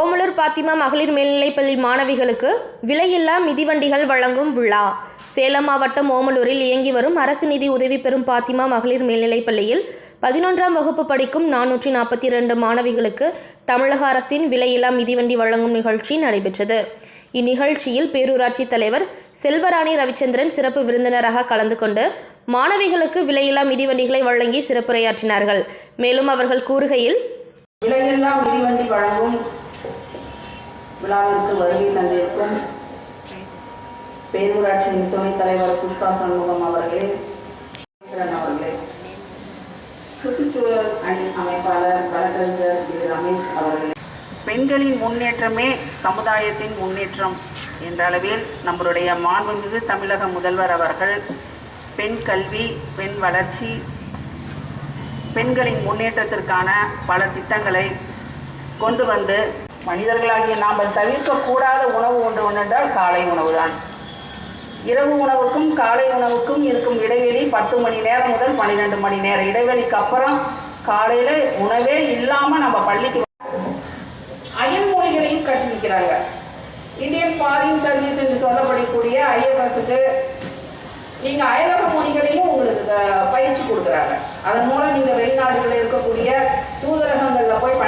ஓமலூர் பாத்திமா மகளிர் மேல்நிலைப்பள்ளி மாணவிகளுக்கு விலையில்லா மிதிவண்டிகள் வழங்கும் விழா. சேலம் மாவட்டம் ஓமலூரில் இயங்கி வரும் அரசு நிதி உதவி பெறும் பாத்திமா மகளிர் மேல்நிலைப்பள்ளியில் பதினொன்றாம் வகுப்பு படிக்கும் நானூற்றி நாற்பத்தி இரண்டு மாணவிகளுக்கு தமிழக அரசின் விலையில்லா மிதிவண்டி வழங்கும் நிகழ்ச்சி நடைபெற்றது. இந்நிகழ்ச்சியில் பேரூராட்சி தலைவர் செல்வராணி ரவிச்சந்திரன் சிறப்பு விருந்தினராக கலந்து கொண்டு மாணவிகளுக்கு விலையில்லா மிதிவண்டிகளை வழங்கி சிறப்புரையாற்றினார்கள். மேலும் அவர்கள் கூறுகையில் விலையில்லா மிதிவண்டி வழங்கும் விழாவிற்கு வருகை தந்திருக்கும் பேரூராட்சியின் துணைத் தலைவர் புஷ்பா சண்முகம் அவர்களே அவர்களே சுற்றுச்சூழல் அணி அமைப்பாளர் வழக்கறிஞர் திரு ரமேஷ் அவர்களே. பெண்களின் முன்னேற்றமே சமுதாயத்தின் முன்னேற்றம் என்ற அளவில் நம்மளுடைய மாண்புமிகு தமிழக முதல்வர் அவர்கள் பெண் கல்வி பெண் வளர்ச்சி பெண்களின் முன்னேற்றத்திற்கான பல திட்டங்களை கொண்டு வந்து மனிதர்களாகிய நாம் தவிர்க்கக்கூடாத உணவு ஒன்று ஒன்றென்றால் காலை உணவுதான். இரவு உணவுக்கும் காலை உணவுக்கும் இருக்கும் இடைவெளி பத்து மணி நேரம் முதல் பன்னிரெண்டு மணி நேர இடைவெளிக்கு அப்புறம் காலையில் உணவே இல்லாமல் நம்ம பள்ளிக்கு அயல் மொழிகளையும் கற்றுக்கிறாங்க இந்தியன் ஃபாரின் சர்வீஸ் என்று சொல்லப்படக்கூடிய ஐஎஃப்எஸ்க்கு நீங்கள் அயலக மொழிகளையும் உங்களுக்கு பயிற்சி கொடுக்குறாங்க. அதன் மூலம் நீங்கள் வெளிநாடுகளில் இருக்கக்கூடிய தூதரகங்களில் போய்